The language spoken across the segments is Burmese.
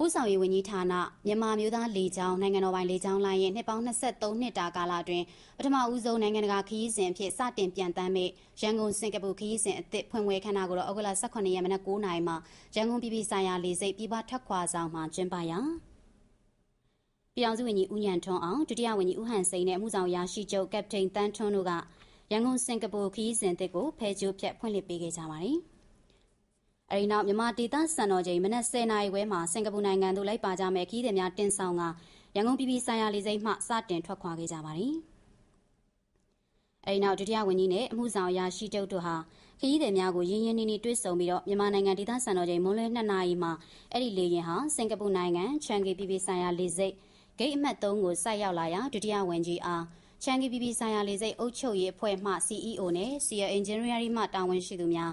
ပို့ဆောင်ရေးဝန်ကြီးဌာနမြန်မာမျိုးသားလေကြောင်းနိုင်ငံတော်ပိုင်လေကြောင်းလိုင်းရဲ့နှစ်ပေါင်း23နှစ်တာကာလအတွင်းပထမဦးဆုံးနိုင်ငံတကာခရီးစဉ်အဖြစ်စတင်ပြန်တမ်းမဲ့ရန်ကုန်စင်ကာပူခရီးစဉ်အသစ်ဖွင့်ပွဲခမ်းနားကိုတော့ဩဂုတ်လ18ရက်မနက်9:00နာရီမှာရန်ကုန်ပြည်ပြည်ဆိုင်ရာလေဆိပ်ပြည်ပထွက်ခွာဆောင်မှာကျင်းပရာပြည်အောင်စုဝန်ကြီးဦးညံထွန်းအောင်ဒုတိယဝန်ကြီးဦးဟန်စိန်နဲ့အမှုဆောင်ရာရှိချုပ်ကပတိန်တန်းထွန်းတို့ကရန်ကုန်စင်ကာပူခရီးစဉ်အသစ်ကိုဖဲကျိုးဖြတ်ဖွင့်လှစ်ပေးခဲ့ကြပါတယ်။ အဲဒီနောက် မြန်မာဒေသစံတော်ချိန် မနက်10:00နာရီခွဲမှာ စင်ကာပူနိုင်ငံသို့ လိုက်ပါကြမယ့်ခီးသည်များ တင်ဆောင်ကရန်ကုန်ပြည်ပြည်ဆိုင်ရာ လေဆိပ်မှ စတင်ထွက်ခွာခဲ့ကြပါတယ်။အဲဒီနောက် ဒုတိယဝန်ကြီးနဲ့ အမှုဆောင်အရာရှိတုပ်တို့ဟာ ခရီးသည်များကို ရင်းရင်းနှီးနှီး တွေ့ဆုံပြီးတော့မြန်မာနိုင်ငံ ဒေသစံတော်ချိန် မွန်းလွဲ2နာရီမှာ အဲ့ဒီလေယာဉ်ဟာ စင်ကာပူနိုင်ငံချန်ကီပြည်ပြည်ဆိုင်ရာလေဆိပ် ဂိတ်အမှတ်3ကို ဆိုက်ရောက်လာရာ ဒုတိယဝန်ကြီးအားချန်ကီပြည်ပြည်ဆိုင်ရာလေဆိပ် အုပ်ချုပ်ရေးအဖွဲ့မှ CEO နဲ့ CL Engineering မှ တာဝန်ရှိသူများ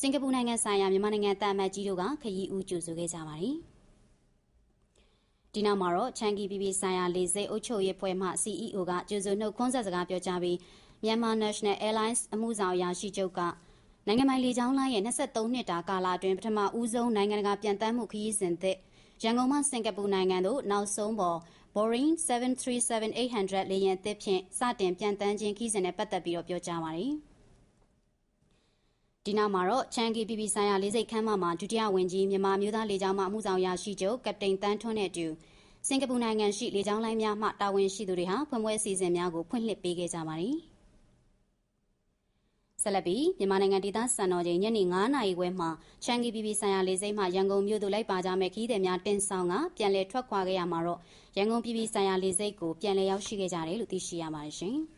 စင်ကာပူနိုင်ငံဆိုင်ရာမြန်မာနိုင်ငံတာမတ်ကြီးတို့ကခရီးဦးကြိုဆိုခဲ့ကြပါတယ်။ဒီနောက်မှာတော့ချန်ကီပြည်ပြည်ဆိုင်ရာလေဆိပ်အုပ်ချုပ်ရေးဖွဲ့မှ CEO ကကြိုဆိုနှုတ်ခွန်းဆက်စကားပြောကြားပြီးမြန်မာ National Airlines အမှုဆောင်အရာရှိချုပ်ကနိုင်ငံပိုင်လေကြောင်းလိုင်းရဲ့23နှစ်တာကာလအတွင်းပထမဦးဆုံးနိုင်ငံတကာပြန်တမ်းမှုခရီးစဉ်သစ်ရန်ကုန်မှစင်ကာပူနိုင်ငံသို့နောက်ဆုံးပေါ် Boeing 737-800လေယာဉ်အသစ်ဖြင့်စတင်ပြန်တမ်းခြင်းခရီးစဉ်နဲ့ပတ်သက်ပြီးတော့ပြောကြားပါတယ်။ ဒီနောက်မှာတော့ချန်ကီပြည်ပြည်ဆိုင်ရာလေးစိတ်ခမ်းမမှာဒုတိယဝန်ကြီးမြန်မာမျိုးသားလေကြောင်းမှအမှုဆောင်ရရှိချုပ်ကပတိန်တန်းထွန်းနဲ့အတူစင်ကာပူနိုင်ငံရှိလေကြောင်းလိုင်းများမှတာဝန်ရှိသူတွေဟာဖွင့်ပွဲအစီအစဉ်များကိုဖွင့်လှစ်ပေးခဲ့ကြပါတယ်။ဆက်လက်ပြီးမြန်မာနိုင်ငံဒေသစံတော်ချိန်ညနေ9:00နာရီခွဲမှာချန်ကီပြည်ပြည်ဆိုင်ရာလေဆိပ်မှရန်ကုန်မြို့သို့လိုက်ပါကြမဲ့ခီးသည်များတင်ဆောင်ကပြန်လည်ထွက်ခွာခဲ့ရမှာတော့ရန်ကုန်ပြည်ပြည်ဆိုင်ရာလေဆိပ်ကိုပြန်လည်ရောက်ရှိခဲ့ကြတယ်လို့သိရှိရပါတယ်ရှင်။